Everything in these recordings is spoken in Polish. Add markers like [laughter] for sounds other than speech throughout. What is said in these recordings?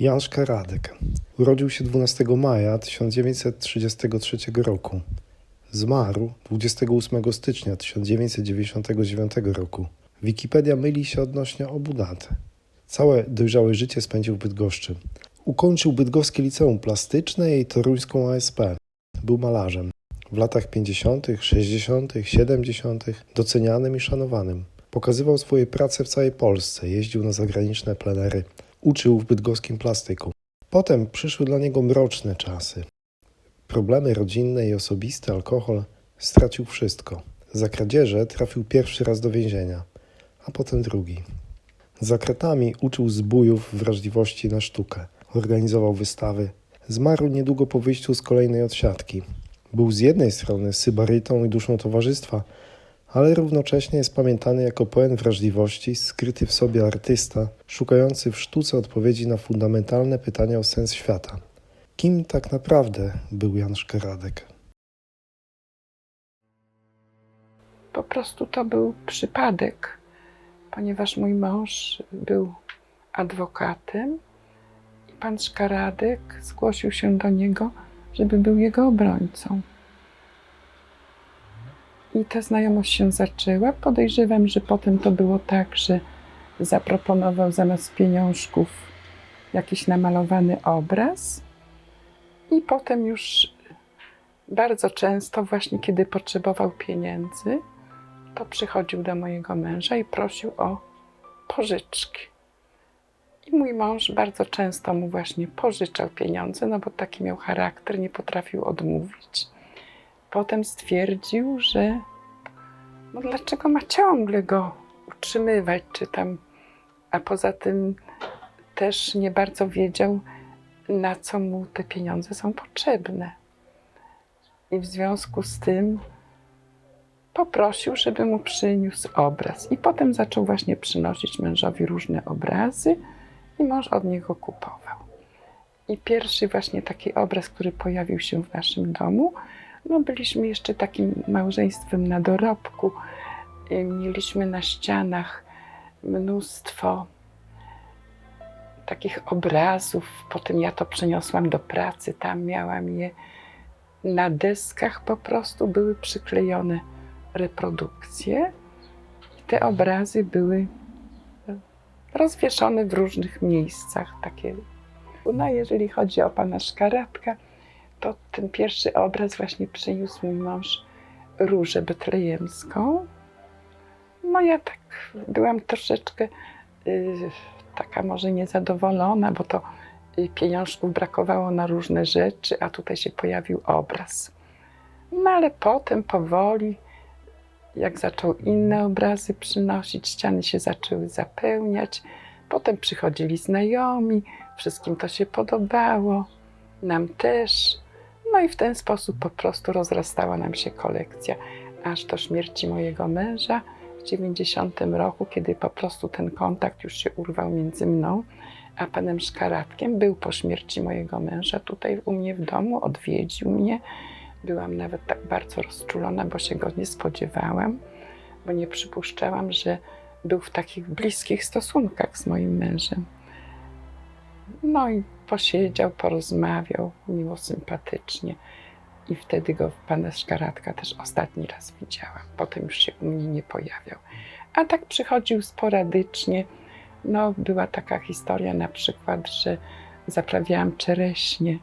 Jan Szkaradek urodził się 12 maja 1933 roku. Zmarł 28 stycznia 1999 roku. Wikipedia myli się odnośnie obu dat. Całe dojrzałe życie spędził w Bydgoszczy. Ukończył Bydgoskie Liceum Plastyczne i toruńską ASP. Był malarzem. W latach 50., 60., 70. docenianym i szanowanym. Pokazywał swoje prace w całej Polsce, jeździł na zagraniczne plenery, uczył w bydgoskim plastyku. Potem przyszły dla niego mroczne czasy. Problemy rodzinne i osobiste, alkohol, stracił wszystko. Za kradzieże trafił pierwszy raz do więzienia, a potem drugi. Za kratami uczył zbójów wrażliwości na sztukę, organizował wystawy. Zmarł niedługo po wyjściu z kolejnej odsiadki. Był z jednej strony sybarytą i duszą towarzystwa, ale równocześnie jest pamiętany jako pełen wrażliwości, skryty w sobie artysta, szukający w sztuce odpowiedzi na fundamentalne pytania o sens świata. Kim tak naprawdę był Jan Szkaradek? Po prostu to był przypadek, ponieważ mój mąż był adwokatem i pan Szkaradek zgłosił się do niego, żeby był jego obrońcą. I ta znajomość się zaczęła. Podejrzewam, że potem to było tak, że zaproponował zamiast pieniążków jakiś namalowany obraz. I potem już bardzo często, właśnie kiedy potrzebował pieniędzy, to przychodził do mojego męża i prosił o pożyczki. I mój mąż bardzo często mu właśnie pożyczał pieniądze, no bo taki miał charakter, nie potrafił odmówić. Potem stwierdził, że no dlaczego ma ciągle go utrzymywać, czy tam, a poza tym też nie bardzo wiedział, na co mu te pieniądze są potrzebne. I w związku z tym poprosił, żeby mu przyniósł obraz. I potem zaczął właśnie przynosić mężowi różne obrazy i mąż od niego kupował. I pierwszy właśnie taki obraz, który pojawił się w naszym domu, no byliśmy jeszcze takim małżeństwem na dorobku. I Mieliśmy na ścianach mnóstwo takich obrazów. Potem ja to przeniosłam do pracy, tam miałam je. Na deskach po prostu były przyklejone reprodukcje. Te obrazy były rozwieszone w różnych miejscach. Takie. No, jeżeli chodzi o pana Szkaradka, to ten pierwszy obraz właśnie przyniósł mój mąż różę betlejemską. No ja tak byłam troszeczkę y, taka może niezadowolona, bo to y, pieniążków brakowało na różne rzeczy, a tutaj się pojawił obraz. No ale potem powoli, jak zaczął inne obrazy przynosić, ściany się zaczęły zapełniać. Potem przychodzili znajomi, wszystkim to się podobało, nam też. No i w ten sposób po prostu rozrastała nam się kolekcja, aż do śmierci mojego męża w 90 roku, kiedy po prostu ten kontakt już się urwał między mną a panem Szkaradkiem. Był po śmierci mojego męża tutaj u mnie w domu, odwiedził mnie. Byłam nawet tak bardzo rozczulona, bo się go nie spodziewałam, bo nie przypuszczałam, że był w takich bliskich stosunkach z moim mężem. No i posiedział, porozmawiał, miło, sympatycznie. I wtedy go, pana Szkaradka, też ostatni raz widziałam. Potem już się u mnie nie pojawiał. A tak przychodził sporadycznie. No, była taka historia na przykład, że zaprawiałam czereśnie,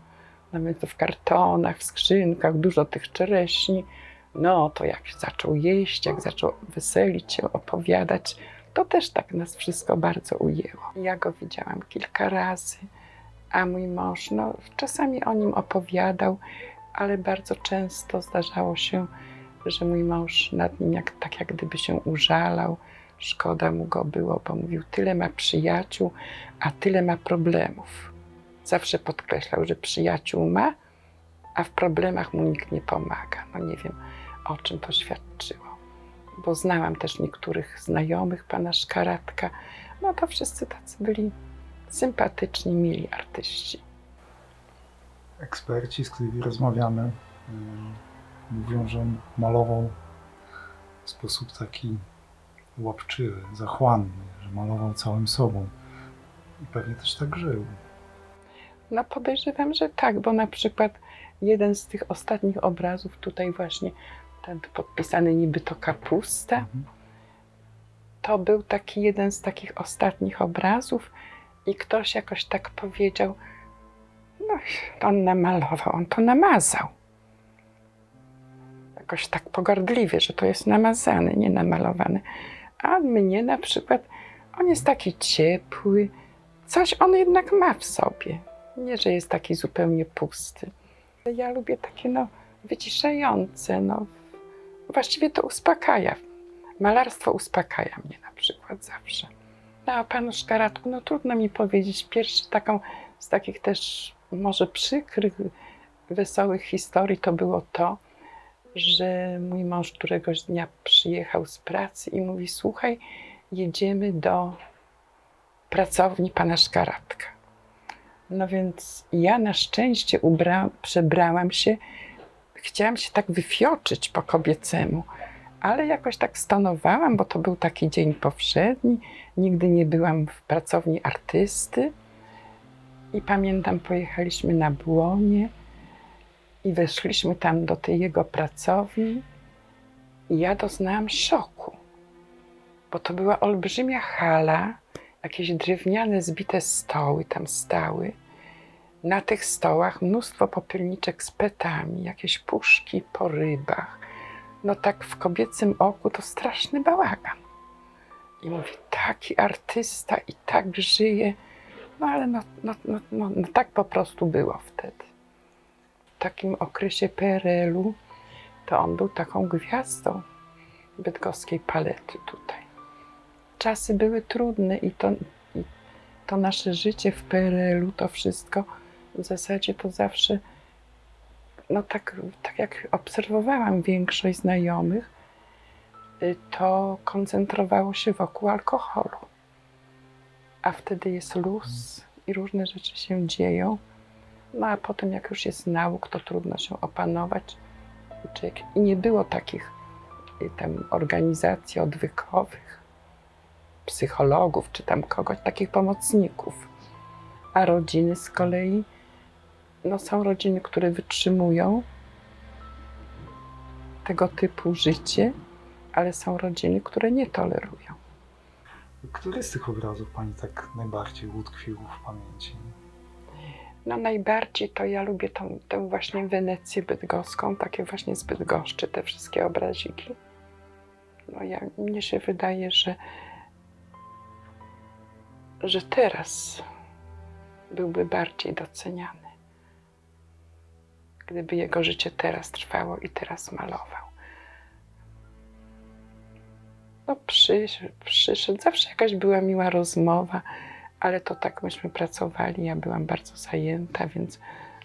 nawet w kartonach, w skrzynkach, dużo tych czereśni. No, to jak zaczął jeść, jak zaczął weselić się, opowiadać, to też tak nas wszystko bardzo ujęło. Ja go widziałam kilka razy, a mój mąż, no, czasami o nim opowiadał, ale bardzo często zdarzało się, że mój mąż nad nim jak, tak jak gdyby się użalał. Szkoda mu go było, bo mówił, tyle ma przyjaciół, a tyle ma problemów. Zawsze podkreślał, że przyjaciół ma, a w problemach mu nikt nie pomaga. No nie wiem, o czym to świadczyło. Bo znałam też niektórych znajomych pana Szkaradka. No to wszyscy tacy byli sympatyczni, mili artyści. Eksperci, z którymi rozmawiamy, y, mówią, że on malował w sposób taki łapczywy, zachłanny, że malował całym sobą i pewnie też tak żył. No podejrzewam, że tak, bo na przykład jeden z tych ostatnich obrazów tutaj właśnie, ten podpisany niby to kapusta, Mhm. to był taki jeden z takich ostatnich obrazów i ktoś jakoś tak powiedział, no on namalował, on to namazał. Jakoś tak pogardliwie, że to jest namazane, nie namalowane. A mnie na przykład, on jest taki ciepły, coś on jednak ma w sobie. Nie, że jest taki zupełnie pusty. Ja lubię takie, no, wyciszające, no. Właściwie to uspokaja. Malarstwo uspokaja mnie na przykład zawsze. No, a panu Szkaratku, no trudno mi powiedzieć. Pierwszy taką z takich też może przykrych, wesołych historii to było to, że mój mąż któregoś dnia przyjechał z pracy i mówi: Słuchaj, jedziemy do pracowni pana Szkaratka. No więc ja na szczęście ubra- przebrałam się, chciałam się tak wyfioczyć po kobiecemu, ale jakoś tak stonowałam, bo to był taki dzień powszedni. Nigdy nie byłam w pracowni artysty. I pamiętam, pojechaliśmy na Błonie i weszliśmy tam do tej jego pracowni. I ja doznałam szoku, bo to była olbrzymia hala, jakieś drewniane, zbite stoły tam stały. Na tych stołach mnóstwo popielniczek z petami, jakieś puszki po rybach. No tak w kobiecym oku to straszny bałagan. I mówi, taki artysta i tak żyje. No ale no, no, no, no, no tak po prostu było wtedy. W takim okresie PRL-u to on był taką gwiazdą bydgoskiej palety tutaj. Czasy były trudne i to, i to nasze życie w PRL-u, to wszystko zasadzie to zawsze, no tak, tak jak obserwowałam większość znajomych, y, to koncentrowało się wokół alkoholu. A wtedy jest luz i różne rzeczy się dzieją. No a potem, jak już jest nauk, to trudno się opanować. I nie było takich y, tam organizacji odwykowych, psychologów, czy tam kogoś, takich pomocników. A rodziny z kolei, no są rodziny, które wytrzymują tego typu życie, ale są rodziny, które nie tolerują. Który z tych obrazów Pani tak najbardziej utkwił w pamięci? No najbardziej to ja lubię tą, tę właśnie Wenecję bydgoską, takie właśnie z Bydgoszczy, te wszystkie obraziki. No ja, mnie się wydaje, że, że teraz byłby bardziej doceniany. Gdyby jego życie teraz trwało i teraz malował. No przyszedł, przyszedł, zawsze jakaś była miła rozmowa, ale to tak myśmy pracowali. Ja byłam bardzo zajęta, więc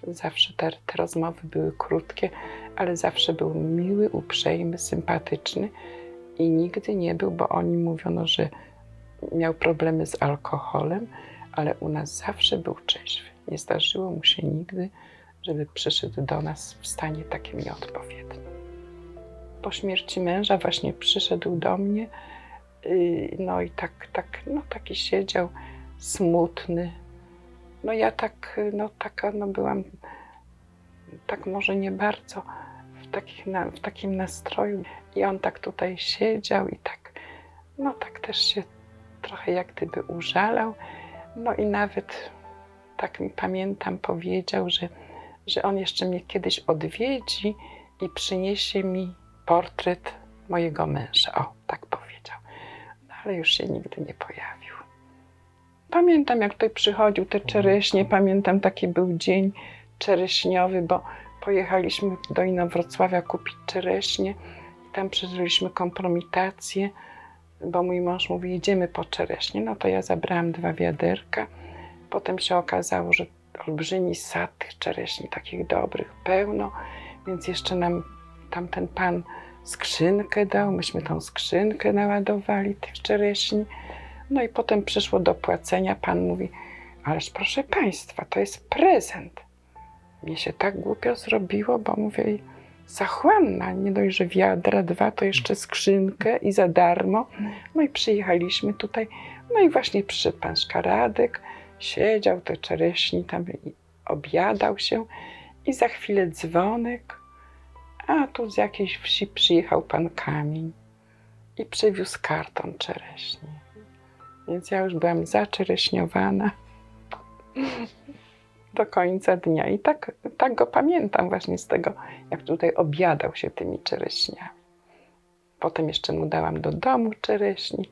zawsze te, te rozmowy były krótkie, ale zawsze był miły, uprzejmy, sympatyczny i nigdy nie był, bo oni mówiono, że miał problemy z alkoholem, ale u nas zawsze był trzeźwy. Nie zdarzyło mu się nigdy, żeby przyszedł do nas w stanie takim nieodpowiednim. Po śmierci męża właśnie przyszedł do mnie, yy, no i tak, tak, no taki siedział, smutny. No ja tak, no taka, no byłam tak może nie bardzo w, takich, na, w takim nastroju. I on tak tutaj siedział i tak, no tak też się trochę jak gdyby użalał. No i nawet tak mi pamiętam powiedział, że, że on jeszcze mnie kiedyś odwiedzi i przyniesie mi portret mojego męża. O, tak powiedział. No ale już się nigdy nie pojawił. Pamiętam, jak tutaj przychodził te czereśnie, pamiętam taki był dzień czereśniowy, bo pojechaliśmy do Inowrocławia kupić czereśnie tam przeżyliśmy kompromitację, bo mój mąż mówi, jedziemy po czereśnie. No to ja zabrałam dwa wiaderka. Potem się okazało, że olbrzymi sad tych czereśni, takich dobrych, pełno, więc jeszcze nam tamten pan skrzynkę dał, myśmy tą skrzynkę naładowali tych czereśni. No i potem przyszło do płacenia. Pan mówi, ależ proszę państwa, to jest prezent. Mnie się tak głupio zrobiło, bo mówię, zachłanna, nie dość, że wiadra dwa, to jeszcze skrzynkę i za darmo. No i przyjechaliśmy tutaj, no i właśnie przyszedł pan Szkaradek, siedział te czereśni tam i obiadał się i za chwilę dzwonek, a tu z jakiejś wsi przyjechał pan Kamień i przywiózł karton czereśni. Więc ja już byłam zaczereśniowana [laughs] do końca dnia. I tak, tak go pamiętam właśnie z tego, jak tutaj obiadał się tymi czereśniami. Potem jeszcze mu dałam do domu czereśni.